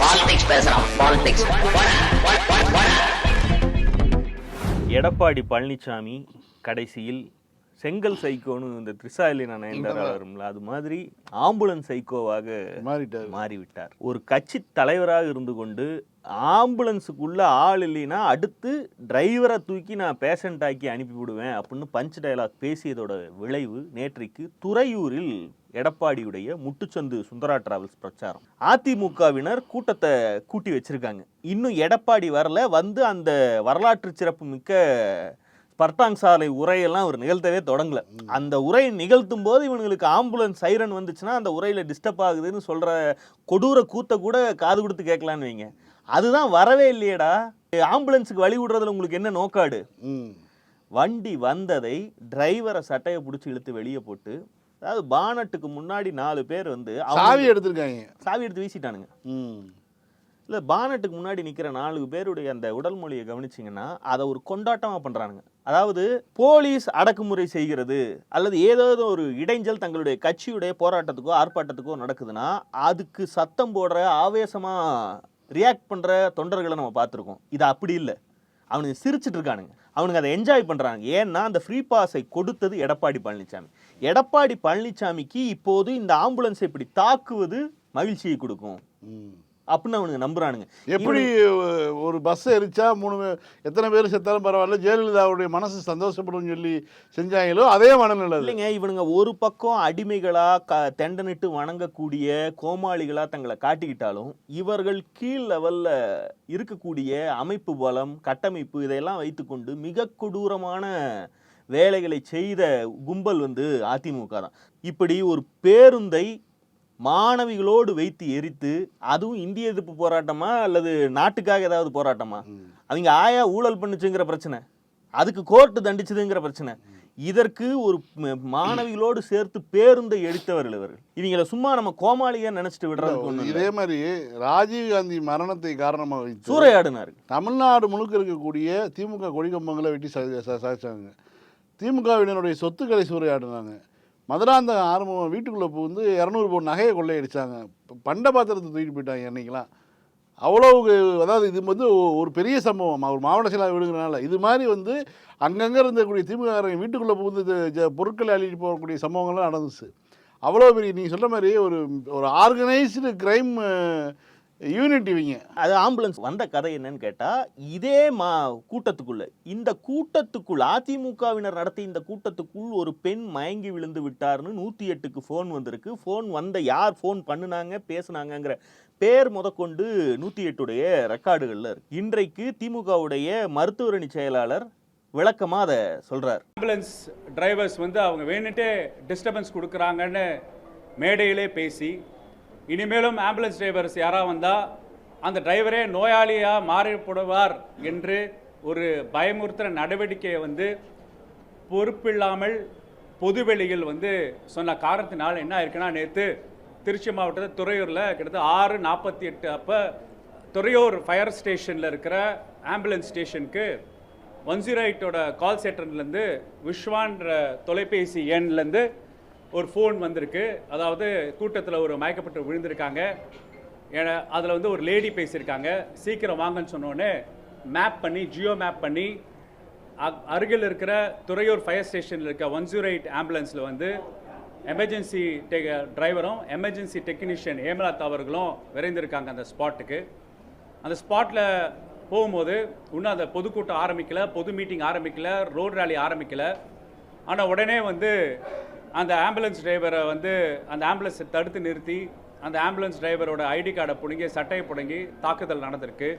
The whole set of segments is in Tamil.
பாலிடிக்ஸ் பேசுறான் பாலிடிக்ஸ் எடப்பாடி பழனிசாமி கடைசியில் செங்கல் சைக்கோன்னு இந்த திரிசாலின நயன்தாரா வரும்ல அது மாதிரி ஆம்புலன்ஸ் சைக்கோவாக மாறிட்டாரு. மாறிவிட்டார். ஒரு கட்சி தலைவராக இருந்து கொண்டு ஆம்புலன்ஸுக்குள்ள ஆள் இல்லைன்னா அடுத்து டிரைவரை தூக்கி நான் பேஷண்ட் ஆக்கி அனுப்பி விடுவேன் அப்படின்னு பஞ்ச் டயலாக் பேசியதோட விளைவு நேற்றைக்கு துறையூரில் எடப்பாடியுடைய முட்டுச்சந்து சுந்தரா டிராவல்ஸ் பிரச்சாரம். அதிமுகவினர் கூட்டத்தை கூட்டி வச்சிருக்காங்க. இன்னும் எடப்பாடி வரல வந்து அந்த வரலாற்று சிறப்பு மிக்க ஸ்பர்டாங் சாலை உரையெல்லாம் அவர் நிகழ்த்தவே தொடங்கல. அந்த உரை நிகழ்த்தும் போது இவனுங்களுக்கு ஆம்புலன்ஸ் சைரன் வந்துச்சுன்னா அந்த உரையில டிஸ்டர்ப் ஆகுதுன்னு சொல்ற கொடூர கூத்த கூட காது கொடுத்து கேட்கலான்னு வைங்க. அதுதான் வரவே இல்லையேடா. ஆம்புலன்ஸுக்கு வழி விடுறதுல உங்களுக்கு என்ன நோக்காடு? வண்டி வந்ததை டிரைவரை சட்டையை பிடிச்சி இழுத்து வெளியே போட்டு அதாவது பானட்டுக்கு முன்னாடி நாலு பேர் வந்து சாவி எடுத்திருக்காங்க. சாவி எடுத்து வீசிட்டானுங்க. ம். இல்லை பானட்டுக்கு முன்னாடி நிற்கிற நாலு பேருடைய அந்த உடல் மொழியை கவனிச்சிங்கன்னா அதை ஒரு கொண்டாட்டமாக பண்ணுறானுங்க அதாவது போலீஸ் அடக்குமுறை செய்கிறது அல்லது ஏதாவது ஒரு இடைஞ்சல் தங்களுடைய கட்சியுடைய போராட்டத்துக்கோ ஆர்ப்பாட்டத்துக்கோ நடக்குதுன்னா அதுக்கு சத்தம் போடுற ஆவேசமாக ரியாக்ட் பண்ணுற தொண்டர்களை நம்ம பார்த்துருக்கோம். இது அப்படி இல்லை. அவனுங்க சிரிச்சிட்டு இருக்கானுங்க. அவனுங்க அதை என்ஜாய் பண்ணுறாங்க ஏன்னா அந்த ஃப்ரீ பாஸை கொடுத்தது எடப்பாடி பழனிசாமி எடப்பாடி பழனிசாமிக்கு இப்போது இந்த ஆம்புலன்ஸை இப்படி தாக்குவது மகிழ்ச்சியை கொடுக்கும். அப்படின்னு அவனுங்க நம்புறானுங்க. எப்படி ஒரு பஸ் எரிச்சா மூணு எத்தனை பேர் செத்தாலும் பரவாயில்ல ஜெயலலிதாவுடைய மனசு சந்தோஷப்படும் சொல்லி செஞ்சாங்களோ அதே மனநிலை. இல்லைங்க இவனுங்க ஒரு பக்கம் அடிமைகளா க தெண்டனிட்டு வணங்கக்கூடிய கோமாளிகளா தங்களை காட்டிக்கிட்டாலும் இவர்கள் கீழ் லெவல்ல இருக்கக்கூடிய அமைப்பு பலம் கட்டமைப்பு இதையெல்லாம் வைத்துக்கொண்டு மிக கொடூரமான வேலைகளை செய்த கும்பல் வந்து அதிமுக தான் இப்படி ஒரு பேருந்தை மாணவிகளோடு வைத்து எரித்து அதுவும் இந்திய எதிர்ப்பு போராட்டமா அல்லது நாட்டுக்காக ஏதாவது போராட்டமா? அவங்க ஆயா ஊழல் பண்ணுச்சுங்கிற பிரச்சனை. அதுக்கு கோர்ட்டு தண்டிச்சதுங்கிற பிரச்சனை. இதற்கு ஒரு மாணவிகளோடு சேர்த்து பேருந்தை எடுத்தவர்கள் இவர்கள். இவங்களை சும்மா நம்ம கோமாளியா நினைச்சிட்டு ஒண்ணு இதே மாதிரி ராஜீவ் காந்தி மரணத்தை காரணமாக வைத்து சூறையாடினாரு. தமிழ்நாடு முழுக்க இருக்கக்கூடிய திமுக கொடிக்கம்பங்களை வெட்டி ச- ச- சாய்ச்சாங்க திமுகவினருடைய சொத்துக்களை சூறையாடினாங்க. மதுராந்தகம் ஆரம்பம் வீட்டுக்குள்ளே புகுந்து இரநூறு பவுன் நகையை கொள்ளையடிச்சாங்க. பண்ட பாத்திரத்தை தூக்கிட்டு போயிட்டாங்க என்னைக்கெல்லாம். அவ்வளவு அதாவது இது வந்து ஒரு பெரிய சம்பவம். ஒரு மாவட்ட செயலாளர் விடுங்கிறனால. இது மாதிரி வந்து அங்கங்கே இருந்தக்கூடிய திமுக வீட்டுக்குள்ளே புகுந்து ஜ- பொருட்களை அள்ளிட்டு போகக்கூடிய சம்பவங்கள்லாம் நடந்துச்சு. அவ்வளோ பெரிய நீங்கள் சொல்கிற மாதிரி ஒரு ஒரு ஆர்கனைஸ்டு கிரைம் யூனிட் இவங்க. அது ஆம்புலன்ஸ் வந்த கதை என்னன்னு கேட்டா இதே மா கூட்டத்துக்குள்ள. இந்த கூட்டத்துக்குள் அதிமுகவினர் நடத்திய இந்த கூட்டத்துக்குள் ஒரு பெண் மயங்கி விழுந்து விட்டார்னு நூத்தி எட்டுக்கு ஃபோன் வந்திருக்கு. ஃபோன் வந்த யார் ஃபோன் பண்ணுனாங்க பேசுனாங்கங்கிற பேர் முதற்கொண்டு நூத்தி எட்டுடைய ரெக்கார்டுகள்ல இருக்கு. இன்றைக்கு திமுகவுடைய மருத்துவரணி செயலாளர் விளக்கமா அதை சொல்றார். ஆம்புலன்ஸ் டிரைவர்ஸ் வந்து அவங்க வேணுட்டே டிஸ்டர்பன்ஸ் கொடுக்குறாங்கன்னு மேடையிலே பேசி இனிமேலும் ஆம்புலன்ஸ் டிரைவர்ஸ் யாராக வந்தால் அந்த டிரைவரே நோயாளியாக மாறிப்படுவார் என்று ஒரு பயமுறுத்துகிற நடவடிக்கையை வந்து பொறுப்பில்லாமல் பொதுவெளியில் வந்து சொன்ன காரணத்தினால் என்ன இருக்குன்னா நேற்று திருச்சி மாவட்டத்தில் துறையூரில் கிட்டத்தட்ட ஆறு நாற்பத்தி எட்டு அப்போ துறையூர் ஃபயர் ஸ்டேஷனில் இருக்கிற ஆம்புலன்ஸ் ஸ்டேஷனுக்கு ஒன் ஜீரோ எயிட்டோட கால் சென்டர்லேருந்து விஸ்வான்ற தொலைபேசி எண்லேருந்து ஒரு ஃபோன் வந்திருக்கு. அதாவது கூட்டத்தில் ஒரு மயக்கப்பட்டு விழுந்திருக்காங்க. அதில் வந்து ஒரு லேடி பேசியிருக்காங்க. சீக்கிரம் வாங்கன்னு சொன்னோன்னே மேப் பண்ணி ஜியோ மேப் பண்ணி அருகில் இருக்கிற துறையூர் ஃபயர் ஸ்டேஷனில் இருக்க ஒன் ஜீரோ எயிட் ஆம்புலன்ஸில் வந்து எமர்ஜென்சி டெ டிரைவரும் எமர்ஜென்சி டெக்னீஷியன் ஹேமலதா அவர்களும் விரைந்திருக்காங்க அந்த ஸ்பாட்டுக்கு அந்த ஸ்பாட்டில் போகும்போது இன்னும் அந்த பொதுக்கூட்டம் ஆரம்பிக்கலை பொது மீட்டிங் ஆரம்பிக்கலை ரோடு ரேலி ஆரம்பிக்கலை. ஆனால் உடனே வந்து அந்த ஆம்புலன்ஸ் டிரைவரை வந்து அந்த ஆம்புலன்ஸை தடுத்து நிறுத்தி அந்த ஆம்புலன்ஸ் டிரைவரோட ஐடி கார்டை பிடுங்கி சட்டையை பிடுங்கி தாக்குதல் நடந்திருக்கு.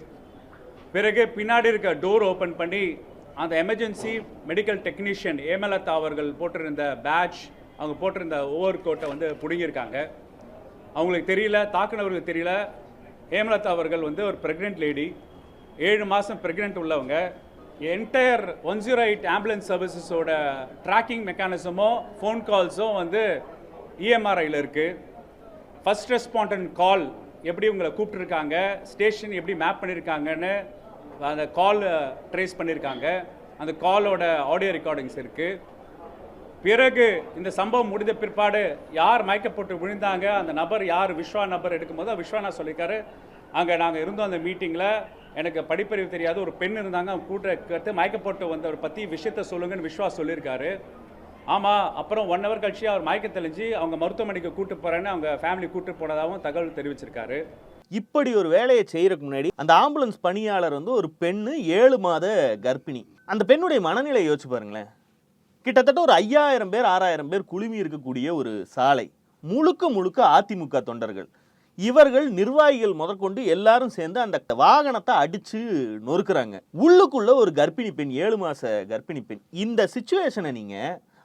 பிறகு பின்னாடி இருக்க டோர் ஓப்பன் பண்ணி அந்த எமர்ஜென்சி மெடிக்கல் டெக்னீஷியன் ஏமலதா அவர்கள் போட்டிருந்த பேட்ச் அவங்க போட்டிருந்த ஓவர் கோட்டை வந்து பிடுங்கியிருக்காங்க. அவங்களுக்கு தெரியல தாக்குனவர்களுக்கு தெரியல. ஹேமலதா அவர்கள் வந்து ஒரு ப்ரெக்னென்ட் லேடி ஏழு மாதம் ப்ரெக்னென்ட் உள்ளவங்க. Entire one zero eight ambulance சர்வீசஸோட tracking மெக்கானிசமோ ஃபோன் கால்ஸும் வந்து இஎம்ஆர்ஐயில் இருக்குது ஃபஸ்ட் ரெஸ்பாண்டன்ட் கால் எப்படி உங்களை கூப்பிட்டுருக்காங்க ஸ்டேஷன் எப்படி மேப் பண்ணியிருக்காங்கன்னு அந்த கால் ட்ரேஸ் பண்ணியிருக்காங்க அந்த காலோட ஆடியோ ரெக்கார்டிங்ஸ் இருக்குது பிறகு இந்த சம்பவம் முடிந்த பிற்பாடு யார் மயக்கப்பட்டு விழுந்தாங்க அந்த நபர் யார் விஸ்வா நபர் எடுக்கும்போது விஸ்வா நான் சொல்லியிருக்காரு அங்கே நாங்கள் இருந்தோம் அந்த மீட்டிங்கில் எனக்கு படிப்பறிவு தெரியாத ஒரு பெண் இருந்தாங்க. அவங்க கூட்ட கட்டு மயக்கப்பட்டு வந்தவர் பற்றி விஷயத்த சொல்லுங்கன்னு விஸ்வாஸ் சொல்லியிருக்காரு. ஆமாம் அப்புறம் ஒன் ஹவர் கழிச்சு அவர் மயக்க தெளிஞ்சு அவங்க மருத்துவமனைக்கு கூட்டு போகிறேன்னு அவங்க ஃபேமிலி கூட்டு போனதாகவும் தகவல் தெரிவிச்சிருக்காரு. இப்படி ஒரு வேலையை செய்யறதுக்கு முன்னாடி அந்த ஆம்புலன்ஸ் பணியாளர் வந்து ஒரு பெண்ணு ஏழு மாத கர்ப்பிணி. அந்த பெண்ணுடைய மனநிலையை யோசிச்சு பாருங்களேன். கிட்டத்தட்ட ஒரு ஐயாயிரம் பேர் ஆறாயிரம் பேர் குழுமி இருக்கக்கூடிய ஒரு சாலை. முழுக்க முழுக்க அதிமுக தொண்டர்கள். இவர்கள் நிர்வாகிகள் முதற்கொண்டு எல்லாரும் சேர்ந்து அந்த வாகனத்தை அடிச்சு நொறுக்கிறாங்க. உள்ளுக்குள்ள ஒரு கர்ப்பிணி பெண் ஏழு மாச கர்ப்பிணி பெண். இந்த சுச்சுவேஷனை நீங்க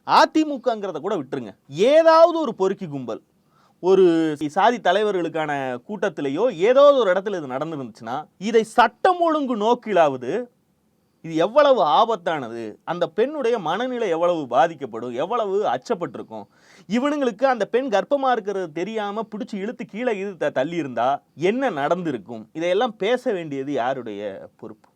அதிமுகங்கிறத கூட விட்டுருங்க. ஏதாவது ஒரு பொறுக்கி கும்பல். ஒரு சாதி தலைவர்களுக்கான கூட்டத்திலேயோ ஏதோ ஒரு இடத்துல இது நடந்துருந்துச்சுன்னா இதை சட்டம் ஒழுங்கு நோக்கிலாவது இது எவ்வளவு ஆபத்தானது? அந்த பெண்ணுடைய மனநிலை எவ்வளவு பாதிக்கப்படும்? எவ்வளவு அச்சப்பட்டிருக்கும்? இவனுங்களுக்கு அந்த பெண் கர்ப்பமா இருக்கிறது தெரியாம பிடிச்சி இழுத்து கீழே இது தள்ளி இருந்தா என்ன நடந்திருக்கும்? இதையெல்லாம் பேச வேண்டியது யாருடைய பொறுப்பு?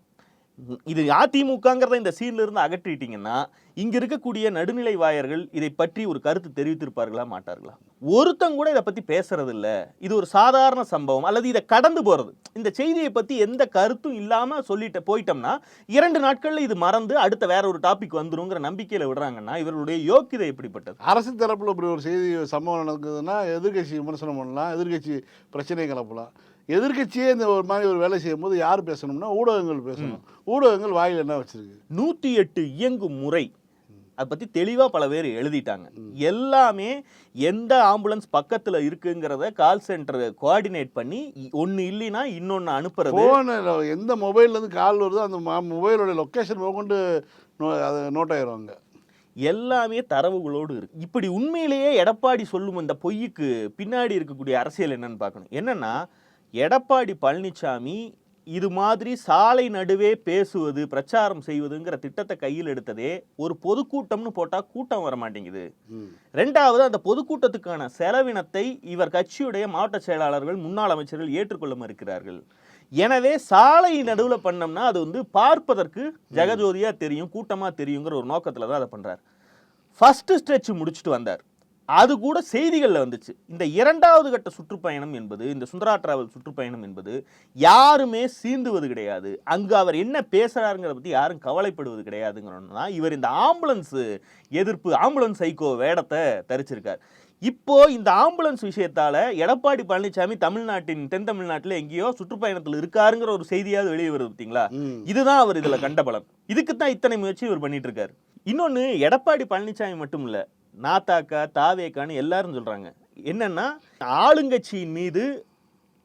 இது அதிமுகங்கிறத இந்த சீன்ல இருந்து அகற்றிட்டீங்கன்னா இங்க இருக்கக்கூடிய நடுநிலை வாயர்கள் இதை பற்றி ஒரு கருத்து தெரிவித்திருப்பார்களா மாட்டார்களா? ஒருத்தன் கூட இதை பத்தி பேசுறது இல்ல இது ஒரு சாதாரண சம்பவம். அல்லது இதை கடந்து போறது. இந்த செய்தியை பத்தி எந்த கருத்தும் இல்லாம சொல்லிட்டு போயிட்டோம்னா இரண்டு நாட்கள்ல இது மறந்து அடுத்த வேற ஒரு டாபிக் வந்துருங்கிற நம்பிக்கையில விடுறாங்கன்னா இவர்களுடைய யோக்கியதை எப்படிப்பட்டது? அரசு தரப்பில் இப்படி ஒரு செய்தி சம்பவம் நடக்குதுன்னா எதிர்க்கட்சி விமர்சனம் பண்ணலாம் எதிர்க்கட்சி பிரச்சனை கிளப்பலாம் எதிர்க்கட்சியே இந்த ஒரு மாதிரி ஒரு வேலை செய்யும்போது யார் பேசணும்னா ஊடகங்கள் பேசணும். ஊடகங்கள் வாயில் என்ன வச்சிருக்கு? நூத்தி எட்டு இயங்கும் முறை அதை பத்தி தெளிவா பல பேர் எழுதிட்டாங்க. எல்லாமே எந்த ஆம்புலன்ஸ் பக்கத்துல இருக்குங்கிறத கால் சென்டர் கோஆர்டினேட் பண்ணி ஒன்னு இல்லைன்னா இன்னொன்னு அனுப்புறது. ஃபோனில் எந்த மொபைல்லேருந்து கால் வருதோ அந்த மொபைலோட லொக்கேஷன் கொண்டு அது நோட் ஆயிடுவாங்க எல்லாமே தரவுகளோடு இருக்கு. இப்படி உண்மையிலேயே எடப்பாடி சொல்லும் அந்த பொய்யுக்கு பின்னாடி இருக்கக்கூடிய அரசியல் என்னன்னு பார்க்கணும். என்னன்னா எடப்பாடி பழனிசாமி இது மாதிரி சாலை நடுவே பேசுவது பிரச்சாரம் செய்வதுங்கிற திட்டத்தை கையில் எடுத்ததே ஒரு பொதுக்கூட்டம்னு போட்டா கூட்டம் வர மாட்டேங்குது. ரெண்டாவது அந்த பொதுக்கூட்டத்துக்கான செலவினத்தை இவர் கட்சியுடைய மாவட்ட செயலாளர்கள் முன்னாள் அமைச்சர்கள் ஏற்றுக்கொள்ள மறுக்கிறார்கள் எனவே சாலை நடுவில் பண்ணோம்னா அது வந்து பார்ப்பதற்கு ஜெகஜோதியா தெரியும் கூட்டமா தெரியுங்கிற ஒரு நோக்கத்துல தான் அதை பண்றார். ஃபர்ஸ்ட் ஸ்ட்ரெச் முடிச்சுட்டு வந்தார். அது கூட செய்திகளில் வந்துச்சு. இந்த இரண்டாவது கட்ட சுற்றுப்பயணம் என்பது இந்த சுந்தரா டிராவல் சுற்றுப்பயணம் என்பது யாருமே சீந்துவது கிடையாது. அங்கு அவர் என்ன பேசுறாருங்கிறத பத்தி யாரும் கவலைப்படுவது கிடையாதுங்கிறோன்னு இவர். இந்த ஆம்புலன்ஸ் எதிர்ப்பு ஆம்புலன்ஸ் சைக்கோ வேடத்தை தரிச்சிருக்கார். இப்போ இந்த ஆம்புலன்ஸ் விஷயத்தால எடப்பாடி பழனிசாமி தமிழ்நாட்டின் தென் தமிழ்நாட்டில் எங்கேயோ சுற்றுப்பயணத்தில் இருக்காருங்கிற ஒரு செய்தியாவது வெளியே வருது பார்த்தீங்களா. இதுதான் அவர் இதுல கண்ட பலம். இதுக்கு தான் இத்தனை முயற்சி இவர் பண்ணிட்டு இருக்காரு. இன்னொன்னு எடப்பாடி பழனிசாமி மட்டும் இல்ல நாத்தாக்கா தாவேக்கான்னு எல்லாரும் சொல்றாங்க. என்னன்னா ஆளுங்கட்சியின் மீது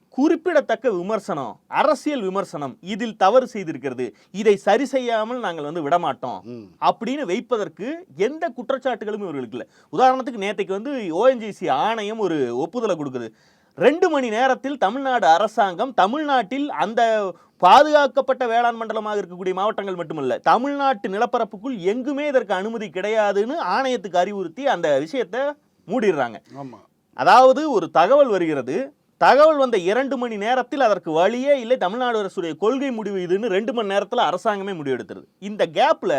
குறிப்பிடத்தக்க விமர்சனம் அரசியல் விமர்சனம் இதில் தவறு செய்திருக்கிறது. இதை சரி செய்யாமல் நாங்கள் வந்து விடமாட்டோம். அப்படின்னு வைப்பதற்கு எந்த குற்றச்சாட்டுகளும் இவர்களுக்கு இல்லை. உதாரணத்துக்கு நேத்தைக்கு வந்து ஓஎன்ஜிசி ஆணையம் ஒரு ஒப்புதலை கொடுக்குது. ரெண்டு மணி நேரத்தில் தமிழ்நாடு அரசாங்கம் தமிழ்நாட்டில் அந்த பாதுகாக்கப்பட்ட வேளாண் மண்டலமாக இருக்கக்கூடிய மாவட்டங்கள் மட்டுமல்ல தமிழ்நாட்டு நிலப்பரப்புக்குள் எங்குமே இதற்கு அனுமதி கிடையாதுன்னு ஆணையத்துக்கு அறிவுறுத்தி அந்த விஷயத்தை மூடிடுறாங்க. அதாவது ஒரு தகவல் வருகிறது தகவல் வந்த இரண்டு மணி நேரத்தில் அதற்கு வழியே இல்லை தமிழ்நாடு அரசுடைய கொள்கை முடிவு இதுன்னு ரெண்டு மணி நேரத்தில் அரசாங்கமே முடிவெடுத்துருது. இந்த கேப்ல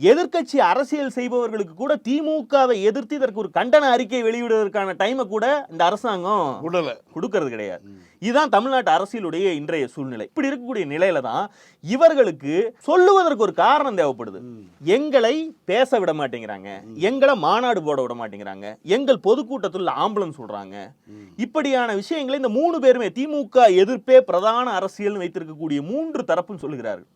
எதிர்க்கட்சி அரசியல் செய்பவர்களுக்கு கூட திமுகவை எதிர்த்து இதற்கு ஒரு கண்டன அறிக்கை வெளியிடுவதற்கான டைமை கூட இந்த அரசாங்கம் விடலை. கொடுக்கறது கிடையாது. இதுதான் தமிழ்நாட்டு அரசியலுடைய இன்றைய சூழ்நிலை. இப்படி இருக்கக்கூடிய நிலையில தான் இவர்களுக்கு சொல்லுவதற்கு ஒரு காரணம் தேவைப்படுது. எங்களை பேச விட மாட்டேங்கிறாங்க. எங்களை மாநாடு போட விட மாட்டேங்கிறாங்க. எங்கள் பொதுக்கூட்டத்தில் ஆம்புலன்ஸ் விடுறாங்க இப்படியான விஷயங்களை இந்த மூணு பேருமே திமுக எதிர்ப்பே பிரதான அரசியல் வைத்திருக்கக்கூடிய மூன்று தரப்பும் சொல்லுகிறார்கள்.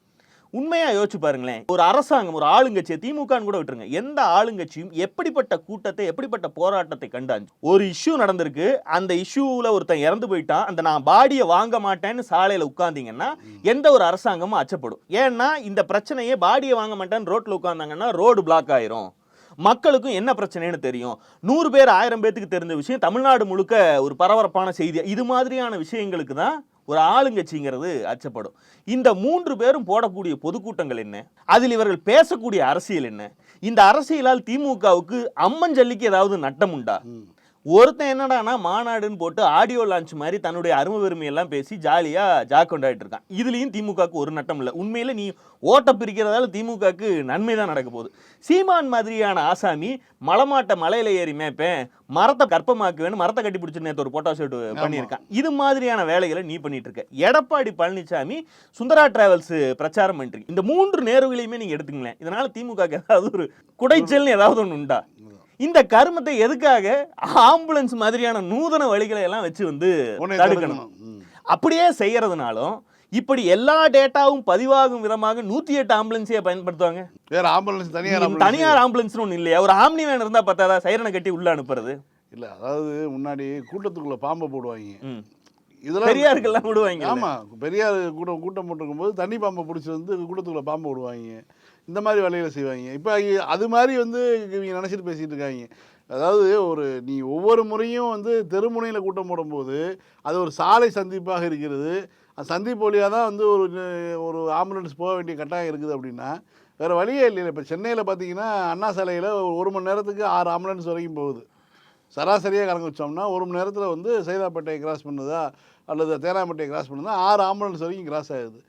உண்மையா யோசிச்சு பாருங்களேன். ஒரு அரசாங்கம் ஒரு ஆளுங்கட்சியை திமுகன்னு கூட விட்டுருங்க. எந்த ஆளுங்கட்சியும் எப்படிப்பட்ட கூட்டத்தை எப்படிப்பட்ட போராட்டத்தை கண்டாஞ்சு. ஒரு இஷ்யூ நடந்திருக்கு. அந்த இஷ்யூவில் ஒருத்தன் இறந்து போயிட்டான். அந்த நான் பாடியை வாங்க மாட்டேன்னு சாலையில் உட்கார்ந்தீங்கன்னா எந்த ஒரு அரசாங்கமும் அச்சப்படும். ஏன்னா இந்த பிரச்சனையே பாடியை வாங்க மாட்டேன்னு ரோட்டில் உட்கார்ந்தாங்கன்னா ரோடு பிளாக் ஆயிரும். மக்களுக்கும் என்ன பிரச்சனைன்னு தெரியும். நூறு பேர் ஆயிரம் பேத்துக்கு தெரிஞ்ச விஷயம் தமிழ்நாடு முழுக்க ஒரு பரபரப்பான செய்தி. இது மாதிரியான விஷயங்களுக்கு தான் ஒரு ஆளுங்கட்சிங்கிறது அச்சப்படும். இந்த மூன்று பேரும் போடக்கூடிய பொதுக்கூட்டங்கள் என்ன? அதில் இவர்கள் பேசக்கூடிய அரசியல் என்ன? இந்த அரசியலால் திமுகவுக்கு அம்மஞ்சல்லிக்கு ஏதாவது நட்டம் உண்டா? ஒருத்தன் என்னடானா மாநாடுன்னு போட்டு ஆடியோ லான்ச் மாதிரி தன்னுடைய அருமை பெருமையெல்லாம் பேசி ஜாலியா ஜா கொண்டாடிட்டு இருக்கான். இதுலயும் திமுகவுக்கு ஒரு நட்டம் இல்லை. உண்மையில நீ ஓட்ட பிரிக்கிறதால திமுகவுக்கு நன்மை தான் நடக்க போகுது. சீமான் மாதிரியான ஆசாமி மலமாட்ட மலையில ஏறி மேய்ப்பேன் மரத்தை கற்பமாக்குவேன்னு மரத்தை கட்டி பிடிச்சி நேற்று ஒரு போட்டோ ஷூட் பண்ணியிருக்கான். இது மாதிரியான வேலைகளை நீ பண்ணிட்டு இருக்க. எடப்பாடி பழனிசாமி சுந்தரா டிராவல்ஸ் பிரச்சாரம் பண்ணிட்டு. இந்த மூன்று நேர்வுகளையுமே நீங்க எடுத்துங்களேன் இதனால திமுக க்கு ஏதாவது ஒரு குடைச்சல்னு ஏதாவது ஒன்று உண்டா? இந்த கருமத்தை எதுக்காக ஆம்புலன்ஸ் மாதிரியான நூதன வழிகளை எல்லாம் வச்சு வந்து தடுக்கணும். அப்படியே செய்யறதுனாலும் இப்படி எல்லா டேட்டாவும் பதிவாகும் விதமாக நூத்தி எட்டு ஆம்புலன்ஸையே பயன்படுத்துவாங்க. வேற ஆம்புலன்ஸ் தனியார் தனியார் ஆம்புலன்ஸ்னு ஒண்ணு இல்லையா? ஒரு ஆம்னி வேன் இருந்தா பத்தாதா சைரனை கட்டி உள்ள அனுப்புறது. இல்ல அதாவது முன்னாடி கூட்டத்துக்குள்ள பாம்பை போடுவாங்க. இதெல்லாம் பெரியாருக்கெல்லாம் விடுவாங்க. ஆமா பெரியார் கூட்டம் கூட்டம் போட்டிருக்கும் போது தண்ணி பாம்பை பிடிச்சி வந்து கூட்டத்துக்குள்ள பாம்பை விடுவாங்க. இந்த மாதிரி வேலைகளை செய்வாங்க. இப்போ அது மாதிரி வந்து இவங்க நினச்சிட்டு பேசிட்டு இருக்காங்க. அதாவது ஒரு நீ ஒவ்வொரு முறையும் வந்து தெருமுனையில் கூட்டம் போடும்போது அது ஒரு சாலை சந்திப்பாக இருக்கிறது. அந்த சந்திப்பு வழியாக தான் வந்து ஒரு ஒரு ஆம்புலன்ஸ் போக வேண்டிய கட்டாயம் இருக்குது அப்படின்னா வேறு வழியே இல்லை இப்போ சென்னையில் பார்த்தீங்கன்னா அண்ணா சாலையில் ஒரு மணி நேரத்துக்கு ஆறு ஆம்புலன்ஸ் வரைக்கும் போகுது. சராசரியாக கணக்கு வச்சோம்னா ஒரு மணி நேரத்தில் வந்து சைதாப்பேட்டையை கிராஸ் பண்ணுதா? அல்லது தேனாம்பேட்டையை கிராஸ் பண்ணுதா ஆறு ஆம்புலன்ஸ் வரைக்கும் கிராஸ் ஆகுது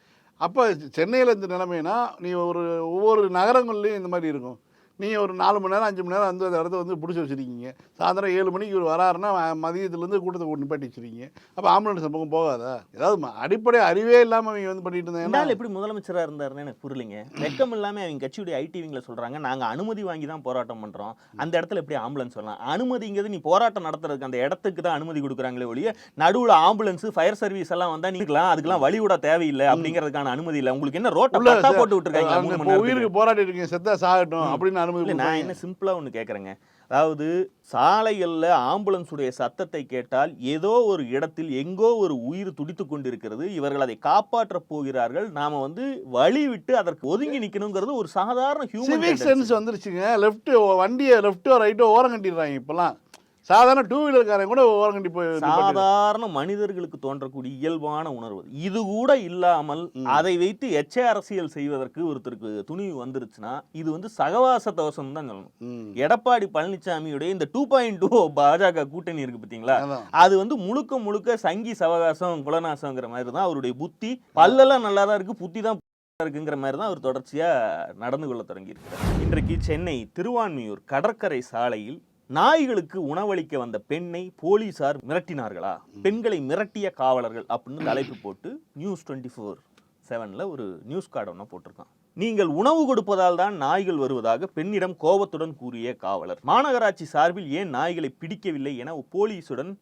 அப்போ சென்னையில் இந்த நிலைமைனா நீ ஒரு ஒவ்வொரு நகரங்கள்லேயும் இந்த மாதிரி இருக்கும். நீங்கள் ஒரு நாலு மணி நேரம் அஞ்சு மணி நேரம் வந்து அந்த இடத்த வந்து பிடிச்சி வச்சுருக்கீங்க. சாயந்தரம் ஏழு மணிக்கு இவர் வராருன்னா மதியத்துலேருந்து கூட்டத்தை கொண்டு நிப்பாட்டி வச்சுருக்கீங்க. அப்போ ஆம்புலன்ஸ் பக்கம் போகாதா? ஏதாவது அடிப்படை அறிவே இல்லாமல் அவங்க வந்து பண்ணிட்டு ஆள் எப்படி முதலமைச்சரா இருந்தாருன்னு எனக்கு புரியலைங்க. வெக்கம் இல்லாம அவங்க கட்சியுடைய ஐடிவிங்கள சொல்றாங்க. நாங்க அனுமதி வாங்கி தான் போராட்டம் பண்றோம். அந்த இடத்துல எப்படி ஆம்புலன்ஸ் வரலாம்? அனுமதிங்கிறது நீ போராட்டம் நடத்துறதுக்கு அந்த இடத்துக்கு தான் அனுமதி கொடுக்குறாங்களே ஒழிய நடுவுல ஆம்புலன்ஸ் ஃபயர் சர்வீஸ் எல்லாம் வந்தா நீக்கலாம் அதுக்கெல்லாம் வழி விட தேவையில்லை அப்படிங்கிறதுக்கான அனுமதி இல்லை. உங்களுக்கு என்ன ரோட்டை உள்ள பட்டா விட்டுருக்காங்க. உயிருக்கு போராடி இருக்கீங்க செத்தா சாகட்டும் அப்படின்னு இல்ல நான். என்ன சிம்பிளா ஒண்ணு கேக்குறேங்க அதாவது சாலைகள்ல ஆம்புலன்ஸுடைய சத்தத்தை கேட்டால் ஏதோ ஒரு இடத்தில் எங்கோ ஒரு உயிர் துடித்து கொண்டிருக்கிறது. இவர்கள் அதை காப்பாற்றப் போகிறார்கள். நாம வந்து வழி விட்டு அதற்கு ஒதுங்கி நிக்கணுங்கிறது ஒரு சாதாரண ஹியூமன் சென்ஸ் வந்துருச்சுங்க. லெஃப்ட் வண்டியை லெஃப்ட்டோ ரைட்டோ ஓரம் கட்டிடுறாங்க இப்போலாம் சாதாரண டூ வீலர்காரன் கூட ஓரம் கட்டி போய். சாதாரண மனிதர்களுக்கு தோன்றக்கூடிய இயல்பான உணர்வு இது கூட இல்லாமல் அதை வைத்து எச்ச அரசியல் செய்வதற்கு ஒருத்தருக்கு துணிவு வந்துருச்சுன்னா இது வந்து சகவாச தோஷம் தான் சொல்லணும். எடப்பாடி பழனிசாமியுடைய இந்த டூ பாயிண்ட் டூ பாஜக கூட்டணி இருக்கு பார்த்தீங்களா. அது வந்து முழுக்க முழுக்க சங்கி சவகாசம் குலநாசங்கிற மாதிரி தான் அவருடைய புத்தி பல்லெல்லாம் நல்லா தான் இருக்கு புத்தி தான் இருக்குங்கிற மாதிரி தான் அவர் தொடர்ச்சியா நடந்து கொள்ள தொடங்கியிருக்கிறார் இன்றைக்கு சென்னை திருவான்மியூர் கடற்கரை சாலையில் நாய்களுக்கு உணவளிக்க வந்த பெண்ணை போலீசார் மிரட்டினார்களா? பெண்களை மிரட்டிய காவலர்கள் அப்படின்னு தலைப்பு போட்டு நியூஸ் டுவெண்ட்டி ஃபோர் செவனில் ஒரு நியூஸ் கார்டு ஒன்று போட்டிருக்கான். நீங்கள் உணவு கொடுப்பதால் தான் நாய்கள் வருவதாக பெண்ணிடம் கோபத்துடன் கூறிய காவலர். மாநகராட்சி சார்பில் ஏன் நாய்களை பிடிக்கவில்லை என போலீசுடன்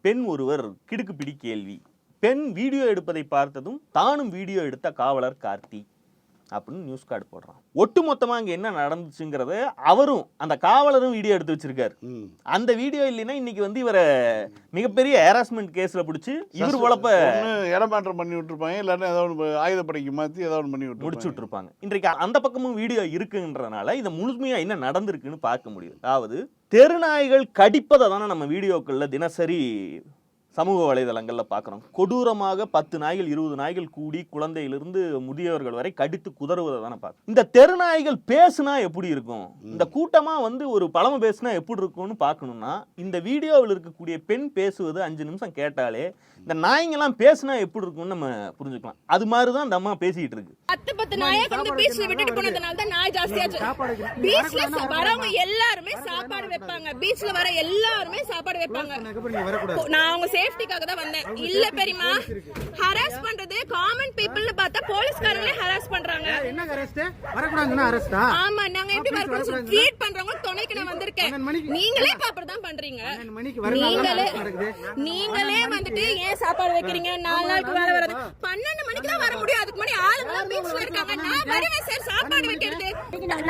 பெண் ஒருவர் கிடுக்குப்பிடி கேள்வி. பெண் வீடியோ எடுப்பதை பார்த்ததும் தானும் வீடியோ எடுத்த காவலர் கார்த்தி. அப்படின்னு நியூஸ் கார்டு போடுறான். ஒட்டுமொத்தமா அங்க என்ன நடந்துச்சுங்கிறத அவரும் அந்த காவலரும் வீடியோ எடுத்து வச்சிருக்காரு. அந்த வீடியோ இல்லைன்னா இன்னைக்கு வந்து இவரை மிகப்பெரிய ஹராஸ்மெண்ட் கேஸ்ல பிடிச்சி இவர் ஒண்ணு இடமாற்றம் பண்ணி விட்டுருப்பாங்க இல்லாட்டி ஏதாவது ஆயுதப்படைக்கு மாற்றி ஏதாவது பண்ணி முடிச்சு விட்டுருப்பாங்க. இன்றைக்கு அந்த பக்கமும் வீடியோ இருக்குன்றதுனால இதை முழுமையா என்ன நடந்திருக்குன்னு பார்க்க முடியுது அதாவது தெருநாய்கள் கடிப்பதை தானே நம்ம வீடியோக்கள்ல தினசரி சமூக வலைதளங்கள்ல பார்க்குறோம் கொடூரமாக பத்து நாய்கள் இருபது நாய்கள் கூடி குழந்தையிலிருந்து முதியவர்கள் வரை கடித்து குதறுவதை தானே பார்க்கணும் இந்த தெருநாய்கள் பேசுனா எப்படி இருக்கும்? இந்த கூட்டமா வந்து ஒரு பழம பேசுனா எப்படி இருக்கும்னு பார்க்கணும்னா இந்த வீடியோவில் இருக்கக்கூடிய பெண் பேசுவது அஞ்சு நிமிஷம் கேட்டாலே இந்த நாய்ங்கெல்லாம் பேசுனா எப்படி இருக்கும்னு நம்ம புரிஞ்சுக்கலாம். அது மாதிரி தான் இந்த அம்மா பேசிக்கிட்டு இருக்கு. பத்து பத்து நாயை கொண்டு பீச்ல விட்டுட்டு போனதுனால தான் நாய் ஜாஸ்தியாச்சு. பீச்ல வரவங்க எல்லாருமே சாப்பாடு வைப்பாங்க. பீச்ல வர எல்லாருமே சாப்பாடு வைப்பாங்க. நான் அவங்க சேஃப்டிக்காக தான் வந்தேன். இல்ல பெரியமா ஹராஸ் பண்றது காமன் பீப்புள்னு பார்த்தா போலீஸ்காரங்களே ஹராஸ் பண்றாங்க. என்ன அரெஸ்ட் வரக்கூடாதுன்னா அரெஸ்டா ஆமா நாங்க எப்படி வரக்கூடாது. ஃபீட் பண்றவங்க துணைக்கு நான் வந்திருக்கேன். நீங்களே இப்ப அப்படிதான் பண்றீங்க. நீங்களே. நீங்களே வந்துட்டு ஏன் சாப்பாடு வைக்கிறீங்க? நாலு நாளுக்கு வேலை வராது பன்னெண்டு மணிக்கு தான் வர முடியும். அதுக்கு முன்னாடி ஆளுங்க பீச்ல இருக்காங்க. நான் வருவேன் சார். சாப்பாடு வைக்கிறது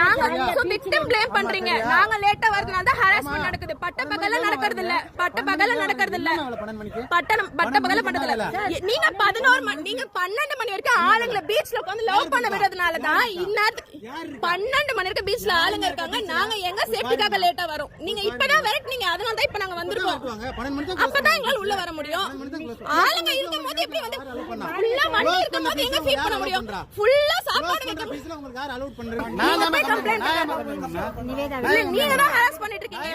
நாங்க விக்டிம் ப்ளேம் பண்றீங்க. நாங்க லேட்டா வரதுனால தான் ஹராஸ்மெண்ட் நடக்குது. பட்ட பகல்ல நடக்கிறது இல்ல. பட்ட பகல்ல நடக்கிறது இல்ல. பட்டணம் பட்ட பகல பண்றது இல்ல. நீங்க பதினோரு மணி நீங்க பன்னெண்டு மணி வரைக்கும் ஆளுங்களை பீச்ல உட்காந்து லவ் பண்ண விடுறதுனால தான் இந்நேரத்துக்கு பன்னெண்டு மணி வரைக்கும் பீச்ல ஆளுங்க இருக்காங்க. நாங்க எங்க சேஃப்டிக்காக லேட்டா வரோம்? நீங்க இப்பதான் விரட்டுனீங்க அதனால தான் இப்ப நாங்க வந்திருக்கோம். அப்பதான் எங்களால உள்ள வர முடியும். ஆளுங்க இருக்கும் போது எப்படி வந்து ஃபுல்லா வண்டி இருக்கும்போது எங்க ஃபீட் பண்ண முடியும்? ஃபுல்லா சாப்பாடு வைக்க முடியும் பீஸ்ல உங்களுக்கு யார் அலோட் பண்றீங்க? நீங்க நான் தான் போய் complaint இல்ல, நீங்க தான் ஹராஸ் பண்ணிட்டு இருக்கீங்க?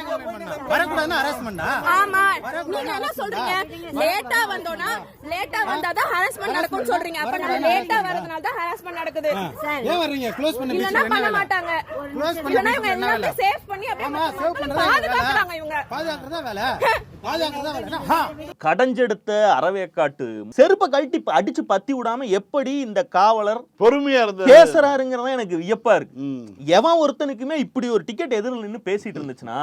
ஹராஸ்மெண்டா ஆமா. நீங்க என்ன சொல்றீங்க? லேட்டா வந்தோம்னா லேட்டா வந்தாதான் ஹராஸ்மெண்ட் நடக்கும்னு சொல்றீங்க. அப்ப லேட்டா வரதுனால தான் ஹராஸ்மெண்ட் நடக்குது. ஏன் வர்றீங்க? க்ளோஸ் பண்ண மாட்டாங்க. க்ளோஸ் பண்ண இவங்க எல்லாத்தையும் சேவ் பண்ணி அப்படியே பாதுகாக்கறாங்க இவங்க. பாதுகாக்கிறதா வேலை? கடைஞ்செடுத்த அறவேக்காட்டு. செருப்பை கழட்டி அடிச்சு பத்தி விடாம எப்படி இந்த காவலர் பொறுமையா இருந்த பேசுறாருங்கிறதா எனக்கு வியப்பா இருக்கு. எவன் ஒருத்தனுக்குமே இப்படி ஒரு டிக்கெட் எதிரில் நின்னு பேசிட்டு இருந்துச்சுன்னா.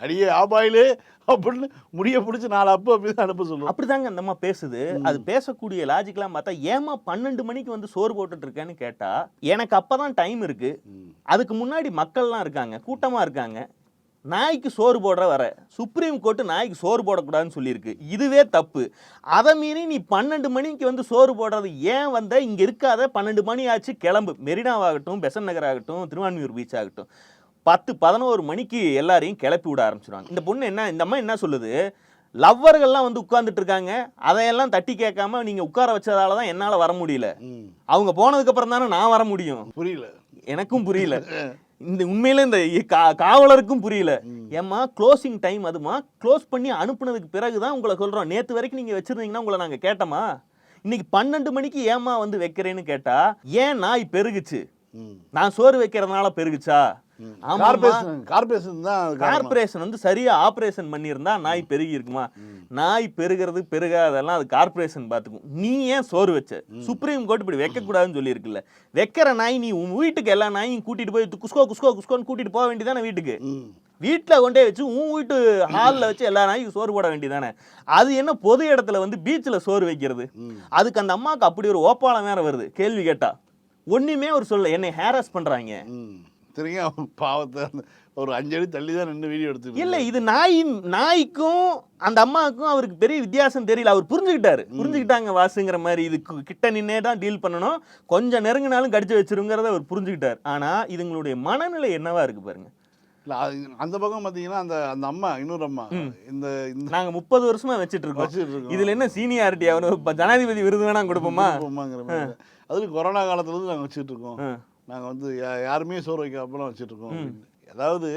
அடியே ஆபாயிலே அப்படின்னு முடிய பிடிச்சி நாலு அப்பு அப்படி தான் அனுப்ப சொல்லுவோம். அப்படிதாங்க அந்த அம்மா பேசுது. அது பேசக்கூடிய லாஜிக்லாம் பார்த்தா ஏமா பன்னெண்டு மணிக்கு வந்து சோறு போட்டுட்டு இருக்கேன்னு கேட்டா எனக்கு அப்பதான் டைம் இருக்கு. அதுக்கு முன்னாடி மக்கள்லாம் இருக்காங்க கூட்டமா இருக்காங்க. நாய்க்கு சோறு போடுற வர. சுப்ரீம் கோர்ட்டு நாய்க்கு சோறு போடக்கூடாதுன்னு சொல்லியிருக்கு. இதுவே தப்பு. அதை மீறி நீ பன்னெண்டு மணிக்கு வந்து சோறு போடுறது ஏன் வந்த? இங்க இருக்காத. பன்னெண்டு மணி ஆச்சு கிளம்பு. மெரினாவாகட்டும் பெசன் நகர் ஆகட்டும் திருவான்மியூர் பீச் ஆகட்டும். பத்து பதினோரு மணிக்கு எல்லாரையும் கிளப்பி விட ஆரம்பிச்சிடுவாங்க இந்த பொண்ணு என்ன இந்த அம்மா என்ன சொல்லுது? லவ்வர்கள்லாம் வந்து உட்கார்ந்துட்டு இருக்காங்க. அதையெல்லாம் தட்டி கேட்காம நீங்க உட்கார வச்சதால தான் என்னால வர முடியல. அவங்க போனதுக்கு அப்புறம் தானே நான் வர முடியும். புரியல. எனக்கும் புரியல. இந்த உண்மையில இந்த காவலருக்கும் புரியல. ஏம்மா க்ளோசிங் டைம் அதுமா? க்ளோஸ் பண்ணி அனுப்புனதுக்கு பிறகு தான் உங்களை சொல்றோம். நேத்து வரைக்கும் நீங்க வச்சிருந்தீங்கன்னா உங்களை நாங்க கேட்டோமா? இன்னைக்கு பன்னெண்டு மணிக்கு ஏம்மா வந்து வைக்கிறேன்னு கேட்டா ஏன் நாய் பெருகுச்சு. நான் சோறு வைக்கிறதுனால பெருகுச்சா? கார்பரேஷன் கார்பரேஷன் தான் அது காரணம். கார்பரேஷன் வந்து சரியா ஆபரேஷன் பண்ணியிருந்தா நாய் பெருகி இருக்குமா நாய் பெருகிறது பெருகாதெல்லாம் அது கார்பரேஷன் பார்த்துக்கும். நீ ஏன் சோறு வச்ச? சுப்ரீம் கோர்ட் இப்படி வைக்க கூடாதுன்னு சொல்லியிருக்குல்ல. வைக்கிற நாய் நீ உன் வீட்டுக்கு எல்லா நாயும் கூட்டிட்டு போய் குஸ்கோ குஸ்கோ குஸ்கோன்னு கூட்டிட்டு போக வேண்டியதானே வீட்டுக்கு. வீட்டில் கொண்டே வச்சு உன் வீட்டு ஹாலில் வச்சு எல்லா நாய்க்கும் சோறு போட வேண்டியதானே அது என்ன பொது இடத்துல வந்து பீச்சில் சோறு வைக்கிறது? அதுக்கு அந்த அம்மாவுக்கு அப்படி ஒரு ஓப்பாளம் வேற வருது. கேள்வி கேட்டா. ஒண்ணுமே ஒரு சொல்ல என்னை ஹேரஸ் பண்றாங்க. தெரியும் பாவத்தை அந்த- ஒரு அஞ்சு அடி தள்ளி தான் நின்று வீடியோ எடுத்து இல்ல இது நாய் நாய்க்கும் அந்த அம்மாவுக்கும் அவருக்கு பெரிய வித்தியாசம் தெரியல. அவர் புரிஞ்சுக்கிட்டாரு. புரிஞ்சுக்கிட்டாங்க வாசுங்கிற மாதிரி இது கிட்ட நின்னே தான் டீல் பண்ணணும். கொஞ்சம் நெருங்கினாலும் கடிச்சு வச்சிருங்கிறத அவர் புரிஞ்சுக்கிட்டார். ஆனா இதுங்களுடைய மனநிலை என்னவா இருக்கு பாருங்க. இல்ல அந்த பக்கம் பார்த்தீங்கன்னா அந்த அந்த அம்மா இன்னொரு அம்மா. இந்த இந்த நாங்க முப்பது வருஷமா வச்சிட்டு இருக்கோம். இதுல என்ன சீனியாரிட்டி அவனு இப்ப ஜனாதிபதி விருது வேணா கொடுப்போமா? அதுவும் கொரோனா காலத்துல இருந்து நாங்கள் வச்சுட்டு இருக்கோம். நாங்கள் வந்து யா- யாருமே சோறு வைக்காமலாம் அப்படின்னு. அதாவது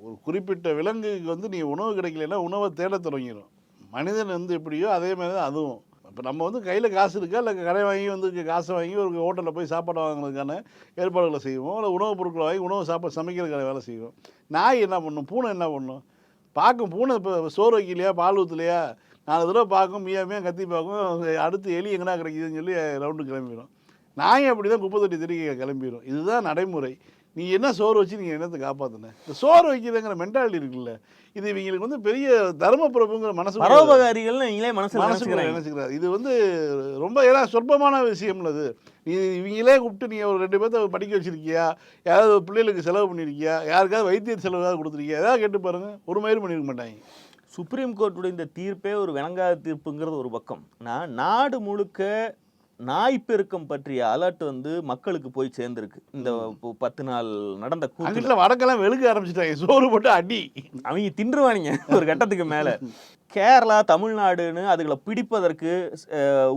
ஒரு குறிப்பிட்ட விலங்குக்கு வந்து நீ உணவு கிடைக்கலன்னா உணவை தேட தொடங்கிடும் மனிதன் வந்து எப்படியோ அதே மாதிரி தான் அதுவும். இப்போ நம்ம வந்து கையில் காசு இருக்கா? இல்லை கடை வாங்கி வந்து காசை வாங்கி ஒரு ஹோட்டலில் போய் சாப்பாடு வாங்குறதுக்கான ஏற்பாடுகளை செய்வோம்? இல்லை உணவுப் பொருட்களை வாங்கி உணவு சாப்பாடு சமைக்கிறதுக்கான வேலை செய்வோம். நாய் என்ன பண்ணும்? பூனை என்ன பண்ணும்? பார்க்கும் பூனை இப்போ சோறு வைக்கலையா? பால் ஊற்றலையா நாலு தடவை பார்க்கும் மியா மியா கத்தி பார்க்கும் அடுத்து எலி எங்கடா கிடைக்குதுன்னு சொல்லி ரவுண்டு கிளம்பிடும் நாயும் அப்படி தான் குப்பை தொட்டி திருக்க கிளம்பிடும் இதுதான் நடைமுறை. நீ என்ன சோறு வச்சு நீங்கள் என்னத்தை காப்பாற்றின இந்த சோறு வைக்கிறதுங்கிற மென்டாலிட்டி இருக்குல்ல. இது இவங்களுக்கு வந்து பெரிய தர்ம பிரபுங்கிற மனசு பரோபகாரிகள் நீங்களே மனசுல மனசுக்குள்ள நினைச்சுக்கிறாங்க. நினைச்சுக்கிறாரு இது வந்து ரொம்ப ஏன்னா சொற்பமான விஷயம்ல இது நீ இவங்களே கூப்பிட்டு நீ ஒரு ரெண்டு பேர்த்த படிக்க வச்சிருக்கியா? யாராவது பிள்ளைகளுக்கு செலவு பண்ணியிருக்கியா யாருக்காவது வைத்திய செலவு கொடுத்துருக்கியா? ஏதாவது கேட்டு பாருங்க. ஒரு மயிரும் பண்ணிருக்க மாட்டாங்க. சுப்ரீம் கோர்ட்டுடைய இந்த தீர்ப்பே ஒரு விளங்காத தீர்ப்புங்கிறது ஒரு பக்கம். நான் நாடு முழுக்க நாய் பெருக்கம் பற்றிய அலர்ட் வந்து மக்களுக்கு போய் சேர்ந்திருக்கு. இந்த பத்து நாள் நடந்த அங்கிட்ட வடக்கெல்லாம் வெளுக்க ஆரம்பிச்சிட்டாங்க. சோறு போட்டு அடி. அவங்க தின்றுவானுங்க ஒரு கட்டத்துக்கு மேல. கேரளா தமிழ்நாடுன்னு அதுகளை பிடிப்பதற்கு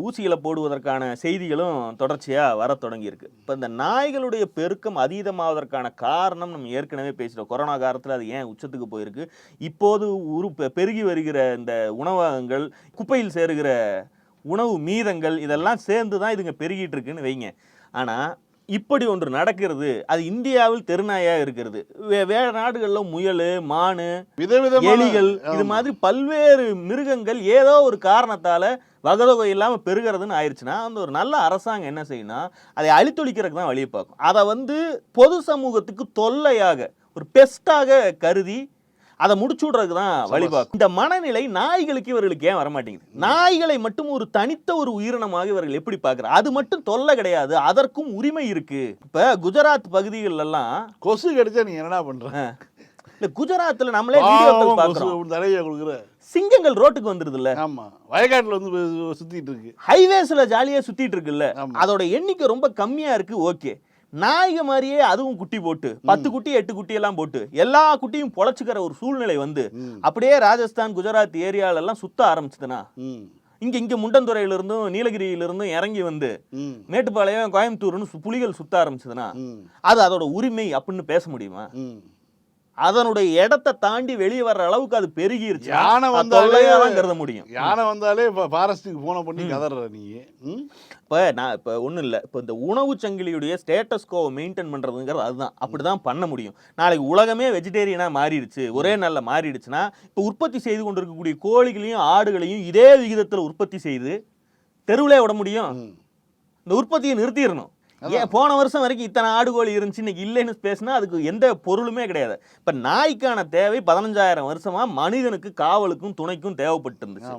ஊசிகளை போடுவதற்கான செய்திகளும் தொடர்ச்சியா வர தொடங்கியிருக்கு. இப்போ இந்த நாய்களுடைய பெருக்கம் அதீதமாவதற்கான காரணம் நம்ம ஏற்கனவே பேசிட்டோம். கொரோனா காலத்தில் அது ஏன் உச்சத்துக்கு போயிருக்கு? இப்போது உரு பெருகி வருகிற இந்த உணவகங்கள் குப்பையில் சேருகிற உணவு மீதங்கள் இதெல்லாம் சேர்ந்து தான் இதுங்க பெருகிட்டு இருக்குன்னு வைங்க. ஆனால் இப்படி ஒன்று நடக்கிறது அது இந்தியாவில் தெருநாயாக இருக்கிறது. வே வேற நாடுகளில் முயல் மான் எலிகள் இது. மாதிரி பல்வேறு மிருகங்கள் ஏதோ ஒரு காரணத்தால வகதொகை இல்லாம பெருகிறதுன்னு ஆயிடுச்சுன்னா அந்த ஒரு நல்ல அரசாங்கம் என்ன செய்யணும் அதை அழித்தொழிக்கிறதுக்கு தான் வழியை பார்க்கும். அதை வந்து பொது சமூகத்துக்கு தொல்லையாக ஒரு பெஸ்ட்டாக கருதி அதை முடிச்சு விடுறதுக்கு தான் வழி பார்க்கும் இந்த மனநிலை நாய்களுக்கு இவர்களுக்கு ஏன் வர மாட்டேங்குது நாய்களை மட்டும் ஒரு தனித்த ஒரு உயிரினமாக இவர்கள் எப்படி பார்க்குறாங்க? அது மட்டும் தொல்லை கிடையாது அதற்கும் உரிமை இருக்கு. இப்ப குஜராத் பகுதிகள் எல்லாம் கொசு கிடைச்சா நீ என்னடா பண்ற? இல்ல குஜராத்ல நம்மளே தலையை கொடுக்குற. சிங்கங்கள் ரோட்டுக்கு வந்துருது இல்ல ஆமா. வயக்காட்டுல வந்து சுத்திட்டு இருக்கு. ஹைவேஸ்ல ஜாலியா சுத்திட்டு இருக்குல்ல. அதோட எண்ணிக்கை ரொம்ப கம்மியா இருக்கு ஓகே. நாய்க மாதிரியே அதுவும் குட்டி போட்டு பத்து குட்டி எட்டு குட்டி எல்லாம் போட்டு எல்லா குட்டியும் பொழைச்சுக்கிற ஒரு சூழ்நிலை வந்து. அப்படியே ராஜஸ்தான் குஜராத் ஏரியால எல்லாம் சுத்த ஆரம்பிச்சதுன்னா இங்க இங்க முண்டந்துறையிலிருந்தும் நீலகிரியிலிருந்தும் இறங்கி வந்து மேட்டுப்பாளையம் கோயம்புத்தூர்னு புலிகள் சுத்த ஆரம்பிச்சதுன்னா அது அதோட உரிமை அப்படின்னு பேச முடியுமா? அதனுடைய இடத்தை தாண்டி வெளியே வர்ற அளவுக்கு அது பெருகிருச்சு யானை வந்தாலே கருத முடியும். யானை வந்தாலே ஃபாரஸ்ட்டுக்கு ஃபோனை பண்ணி கதற நீ. இப்போ நான் இப்போ ஒன்றும் இல்லை. இப்போ இந்த உணவு சங்கிலியுடைய ஸ்டேட்டஸ்கோவை மெயின்டைன் பண்ணுறதுங்கிறது அதுதான். அப்படி தான் பண்ண முடியும். நாளைக்கு உலகமே வெஜிடேரியனாக மாறிடுச்சு. ஒரே நாளில் மாறிடுச்சுன்னா இப்போ உற்பத்தி செய்து கொண்டிருக்கக்கூடிய கோழிகளையும் ஆடுகளையும் இதே விகிதத்தில் உற்பத்தி செய்து தெருவிலே விட முடியும். இந்த உற்பத்தியை நிறுத்திடணும். ஏன் போன வருஷம் வரைக்கும் இத்தனை ஆடு கோழி இருந்துச்சு இன்னைக்கு இல்லைன்னு பேசினா அதுக்கு எந்த பொருளுமே கிடையாது. இப்போ நாய்க்கான தேவை பதினஞ்சாயிரம் வருஷமா மனிதனுக்கு காவலுக்கும் துணைக்கும் தேவைப்பட்டு இருந்துச்சு.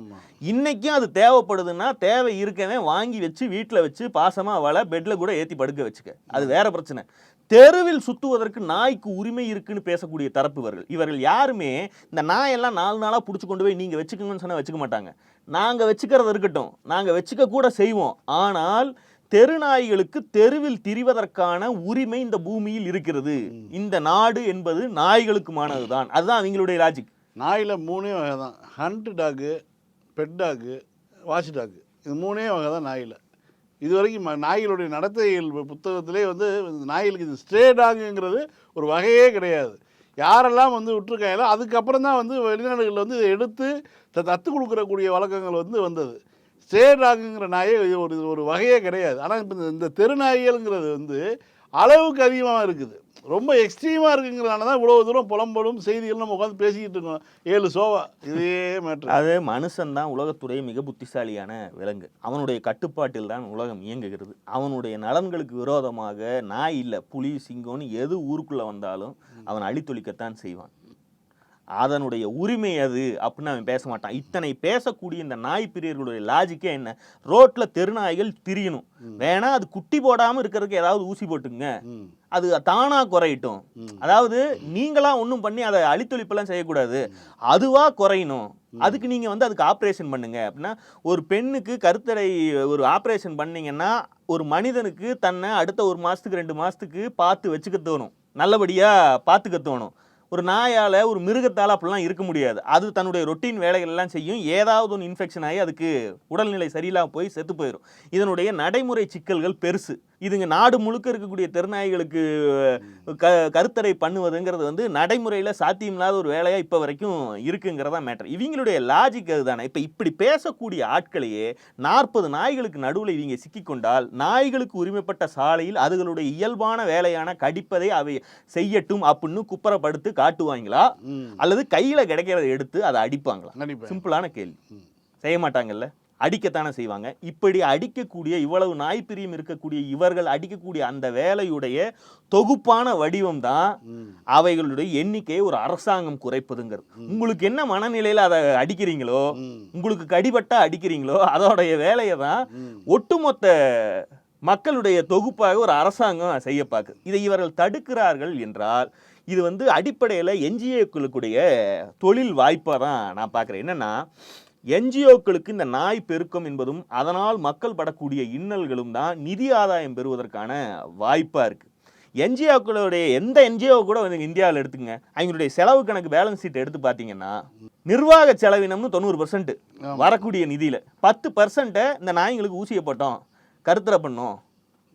இன்னைக்கும் அது தேவைப்படுதுன்னா தேவை இருக்கவே வாங்கி வச்சு வீட்டில் வச்சு பாசமா வள பெட்ல கூட ஏத்தி படுக்க வச்சுக்க. அது வேற பிரச்சனை. தெருவில் சுத்துவதற்கு நாய்க்கு உரிமை இருக்குன்னு பேசக்கூடிய தரப்பு இவர்கள் இவர்கள் யாருமே இந்த நாயெல்லாம் நாலு நாளா பிடிச்சி கொண்டு போய் நீங்க வச்சுக்கோங்கன்னு சொன்னா வச்சுக்க மாட்டாங்க. நாங்க வச்சுக்கிறது இருக்கட்டும். நாங்க வச்சுக்க கூட செய்வோம். ஆனால் தெருநாய்களுக்கு தெருவில் திரிவதற்கான உரிமை இந்த பூமியில் இருக்கிறது. இந்த நாடு என்பது நாய்களுக்குமானதுதான் அதுதான் அவங்களுடைய லாஜிக் நாயில் மூணே வகை தான் hunt dog pet dog watch dog இது மூணே வகை தான் நாயில். இது வரைக்கும் நாய்களுடைய நடத்தைகள் புத்தகத்திலே வந்து நாய்களுக்கு இது ஸ்ட்ரே டாகுங்கிறது ஒரு வகையே கிடையாது. யாரெல்லாம் வந்து விட்டுருக்காங்களோ அதுக்கப்புறம் தான் வந்து வெளிநாடுகளில் வந்து இதை எடுத்து தத்து கொடுக்குறக்கூடிய வழக்கங்கள் வந்து வந்தது. ஸ்ட்ரே டாகுங்கிற நாயே ஒரு இது ஒரு வகையே கிடையாது. ஆனால் இப்போ இந்த- இந்த தெரு நாய்கள்ங்கிறது வந்து அளவுக்கு அதிகமாக இருக்குது. ரொம்ப எக்ஸ்ட்ரீமாக இருக்குங்கிறதுனால தான் இவ்வளோ தூரம் புலம்பலும் செய்திகள் நம்ம உட்காந்து பேசிக்கிட்டு இருக்கோம். ஏழு சோவா இதே மேட்ரு அது மனுஷன் தான் உலகத்துடைய மிக புத்திசாலியான விலங்கு. அவனுடைய கட்டுப்பாட்டில் தான் உலகம் இயங்குகிறது. அவனுடைய நலன்களுக்கு விரோதமாக நாய் இல்லை புலி சிங்கம்னு எது ஊருக்குள்ள வந்தாலும் அவன் அழித்தொழிக்கத்தான் செய்வான். அதனுடைய உரிமை அது அப்படின்னு அவன் பேச மாட்டான். இத்தனை பேசக்கூடிய இந்த நாய் பிரியர்களுடைய லாஜிக்கே என்ன? ரோட்ல தெருநாய்கள் திரியணும். வேணா அது குட்டி போடாம இருக்கிறதுக்கு ஏதாவது ஊசி போட்டுங்க அது தானா குறையட்டும். அதாவது நீங்களா ஒன்றும் பண்ணி அதை அழித்தொழிப்பெல்லாம் செய்யக்கூடாது. அதுவா குறையணும். அதுக்கு நீங்க வந்து அதுக்கு ஆப்ரேஷன் பண்ணுங்க. அப்படின்னா ஒரு பெண்ணுக்கு கருத்தடை ஒரு ஆப்ரேஷன் பண்ணீங்கன்னா ஒரு மனிதனுக்கு தன்னை அடுத்த ஒரு மாசத்துக்கு ரெண்டு மாசத்துக்கு பார்த்து வச்சுக்க தோணும். நல்லபடியா பார்த்துக்க தோணும். ஒரு நாயால் ஒரு மிருகத்தால் அப்படிலாம் இருக்க முடியாது. அது தன்னுடைய ரொட்டீன் வேலைகள்லாம் செய்யும். ஏதாவது ஒன்று இன்ஃபெக்ஷன் ஆகி அதுக்கு உடல்நிலை சரியில்லாமல் போய் செத்து போயிடும் இதனுடைய நடைமுறை சிக்கல்கள் பெருசு. இதுங்க நாடு முழுக்க இருக்கக்கூடிய தெருநாய்களுக்கு க கருத்தடை பண்ணுவதுங்கிறது வந்து நடைமுறையில் சாத்தியமில்லாத ஒரு வேலையாக இப்போ வரைக்கும் இருக்குங்கிறதா மேட்டர் இவங்களுடைய லாஜிக் அதுதானே. இப்போ இப்படி பேசக்கூடிய ஆட்களையே நாற்பது நாய்களுக்கு நடுவில் இவங்க சிக்கிக்கொண்டால் நாய்களுக்கு உரிமைப்பட்ட சாலையில் அதுகளுடைய இயல்பான வேலையான கடிப்பதை அவை செய்யட்டும் அப்படின்னு குப்பரப்படுத்து காட்டுவாங்களா? அல்லது கையில் கிடைக்கிறத எடுத்து அதை அடிப்பாங்களா? சிம்பிளான கேள்வி. செய்ய மாட்டாங்கல்ல? அடிக்கத்தானே செய்வாங்க. இப்படி அடிக்கக்கூடிய இவ்வளவு நாய்ப்பிரியம் இருக்கக்கூடிய இவர்கள் அடிக்கக்கூடிய அந்த வேலையுடைய தொகுப்பான வடிவம் தான் அவைகளுடைய எண்ணிக்கையை ஒரு அரசாங்கம் குறைப்பதுங்கிறது. உங்களுக்கு என்ன மனநிலையில அதை அடிக்கிறீங்களோ உங்களுக்கு கடிபட்டா அடிக்கிறீங்களோ அதோடைய வேலையை தான் ஒட்டுமொத்த மக்களுடைய தொகுப்பாக ஒரு அரசாங்கம் செய்ய பார்க்குது. இதை இவர்கள் தடுக்கிறார்கள் என்றால் இது வந்து அடிப்படையில் என்ஜிஓக்களுக்குடைய தொழில் வாய்ப்பாக தான் நான் பார்க்குறேன். என்னன்னா என்ஜிஓக்களுக்கு இந்த நாய் பெருக்கம் என்பதும் அதனால் மக்கள் படக்கூடிய இன்னல்களும் தான் நிதி ஆதாயம் பெறுவதற்கான வாய்ப்பாக இருக்குது என்ஜிஓக்களுடைய எந்த என்ஜிஓ கூட வந்து இந்தியாவில் எடுத்துங்க அவங்களுடைய செலவு கணக்கு பேலன்ஸ் ஷீட் எடுத்து பார்த்தீங்கன்னா நிர்வாக செலவினம்னு தொண்ணூறு பர்சன்ட் வரக்கூடிய நிதியில் பத்து பர்சன்ட்டை இந்த நாய்ங்களுக்கு ஊசியை போட்டோம் கருத்தரை பண்ணோம்.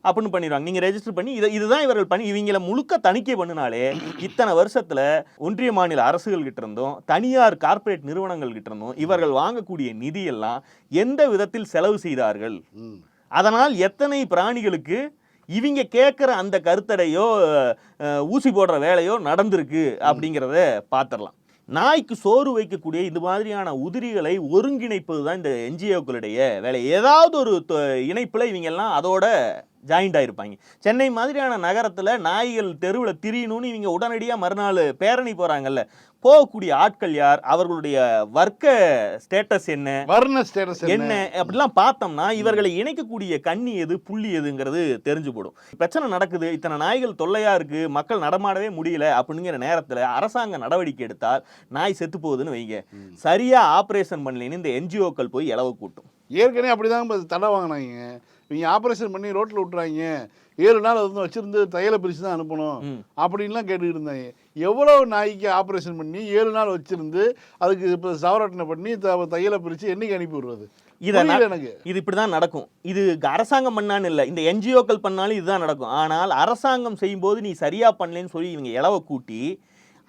அப்படின்னு பண்ணிடுவாங்க. நீங்க ரெஜிஸ்டர் பண்ணி இதை இதுதான் இவர்கள் பண்ணி இவங்கள முழுக்க தணிக்கை பண்ணினாலே இத்தனை வருஷத்துல ஒன்றிய மாநில அரசுகள் கிட்ட இருந்தும் தனியார் கார்ப்பரேட் நிறுவனங்கள் கிட்ட இருந்தும் இவர்கள் வாங்கக்கூடிய நிதியெல்லாம் எந்த விதத்தில் செலவு செய்தார்கள்? அதனால் எத்தனை பிராணிகளுக்கு இவங்க கேட்குற அந்த கருத்தடையோ ஊசி போடுற வேலையோ நடந்திருக்கு அப்படிங்கிறத பார்த்துடலாம் நாய்க்கு சோறு வைக்கக்கூடிய இது மாதிரியான உதிரிகளை ஒருங்கிணைப்பது தான் இந்த என்ஜிஓக்களுடைய வேலை. ஏதாவது ஒரு இணைப்பில் இவங்க எல்லாம் அதோட ஜாயிண்ட் ஆயிருப்பாங்க. சென்னை மாதிரியான நகரத்தில் நாய்கள் தெருவில் திரியணும்னு இவங்க உடனடியாக மறுநாள் பேரணி போகிறாங்கல்ல போகக்கூடிய ஆட்கள் யார்? அவர்களுடைய வர்க்க ஸ்டேட்டஸ் என்ன? வர்ண ஸ்டேட்டஸ் என்ன? அப்படிலாம் பார்த்தோம்னா இவர்களை இணைக்கக்கூடிய கண்ணி எது புள்ளி எதுங்கிறது தெரிஞ்சு போடும் பிரச்சனை நடக்குது. இத்தனை நாய்கள் தொல்லையா இருக்கு. மக்கள் நடமாடவே முடியல அப்படிங்கிற நேரத்துல அரசாங்க நடவடிக்கை எடுத்தால் நாய் செத்து போகுதுன்னு வைங்க. சரியா ஆபரேஷன் பண்ணலைன்னு இந்த என்ஜிஓக்கள் போய் இலவ கூட்டும். ஏற்கனவே அப்படிதான் இப்ப தடை வாங்கினாங்க. இவங்க ஆப்ரேஷன் பண்ணி ரோட்டில் விட்டுறாங்க. ஏழு நாள் அது வந்து வச்சிருந்து தையலை பிரித்து தான் அனுப்பணும். அப்படின்லாம் கேட்டுக்கிட்டு இருந்தாங்க. எவ்வளோ நாய்க்கு ஆப்ரேஷன் பண்ணி ஏழு நாள் வச்சிருந்து அதுக்கு இப்போ சவரட்டனை பண்ணி த- தையலை பிரித்து என்னைக்கு அனுப்பி விடுறது? எனக்கு. இது இப்படிதான் நடக்கும். இது அரசாங்கம் பண்ணான்னு இல்லை. இந்த என்ஜிஓக்கள் பண்ணாலும் இதுதான் நடக்கும். ஆனால் அரசாங்கம் செய்யும்போது நீ சரியா பண்ணலன்னு சொல்லி இவங்க இளவ கூட்டி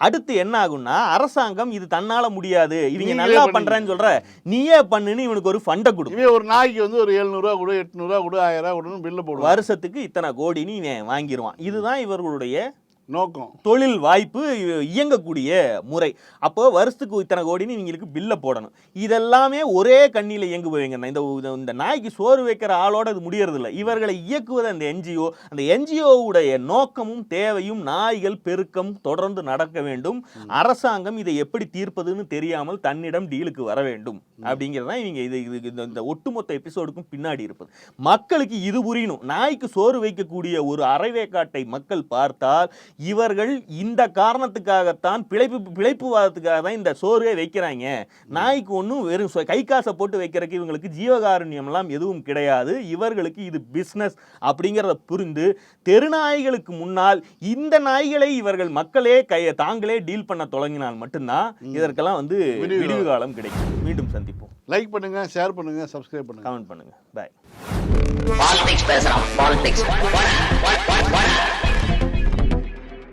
அடுத்து என்ன ஆகும்னா அரசாங்கம் இது தன்னால முடியாது. இவங்க நல்லா. பண்றேன்னு சொல்ற நீயே பண்ணுன்னு இவனுக்கு ஒரு ஃபண்டை கொடுக்கும் இவன் ஒரு நாய்க்கு வந்து ஒரு எழுநூறுவா கொடு எட்நூறுவா கொடு ஆயிரம் ரூபா கொடுன்னு பில்லு போடுவான் வருஷத்துக்கு இத்தனை கோடின்னு இவன் வாங்கிடுவான் இதுதான் இவர்களுடைய நோக்கம். தொழில் வாய்ப்பு இயங்கக்கூடிய முறை. அப்போ வருஷத்துக்கு இத்தனை கோடின்னு இவங்களுக்கு பில்லை போடணும். இதெல்லாமே ஒரே கண்ணியில் இயங்குபவங்க இந்த இந்த- இந்த நாய்க்கு சோறு வைக்கிற ஆளோட இது முடியறதில்ல. இவர்களை இயக்குவது அந்த என்ஜிஓ அந்த என்ஜிஓவுடைய நோக்கமும் தேவையும் நாய்கள் பெருக்கம் தொடர்ந்து நடக்க வேண்டும். அரசாங்கம் இதை எப்படி தீர்ப்பதுன்னு தெரியாமல் தன்னிடம் டீலுக்கு வர வேண்டும். அப்படிங்கிறது தான் இவங்க இது இது இந்த- இந்த ஒட்டுமொத்த எபிசோடுக்கும் பின்னாடி இருப்பது. மக்களுக்கு இது புரியணும். நாய்க்கு சோறு வைக்கக்கூடிய ஒரு அரைவேக்காட்டை மக்கள் பார்த்தால் இவர்கள் இந்த காரணத்துக்காகத்தான் பிழைப்பு பிழைப்புவாதத்துக்காக தான் இந்த சோறே வைக்கிறாங்க. நாய்க்கு ஒன்றும் வெறும் கை காசை போட்டு வைக்கிறதுக்கு இவங்களுக்கு ஜீவகாருண்யம்லாம் எதுவும் கிடையாது. இவர்களுக்கு இது பிஸ்னஸ் அப்படிங்கிறத புரிந்து தெருநாய்களுக்கு முன்னால் இந்த நாய்களை இவர்கள் மக்களே கை தாங்களே டீல் பண்ண தொடங்கினால் மட்டும்தான் இதற்கெல்லாம் வந்து விடிவு விடிவு காலம். கிடைக்கும். மீண்டும் சந்திப்போம். லைக் பண்ணுங்க ஷேர் பண்ணுங்க சப்ஸ்கிரைப் பண்ணுங்க. கமெண்ட் பண்ணுங்க. பாய் பாலிடிக்ஸ் பேசுறான் பாலிடிக்ஸ்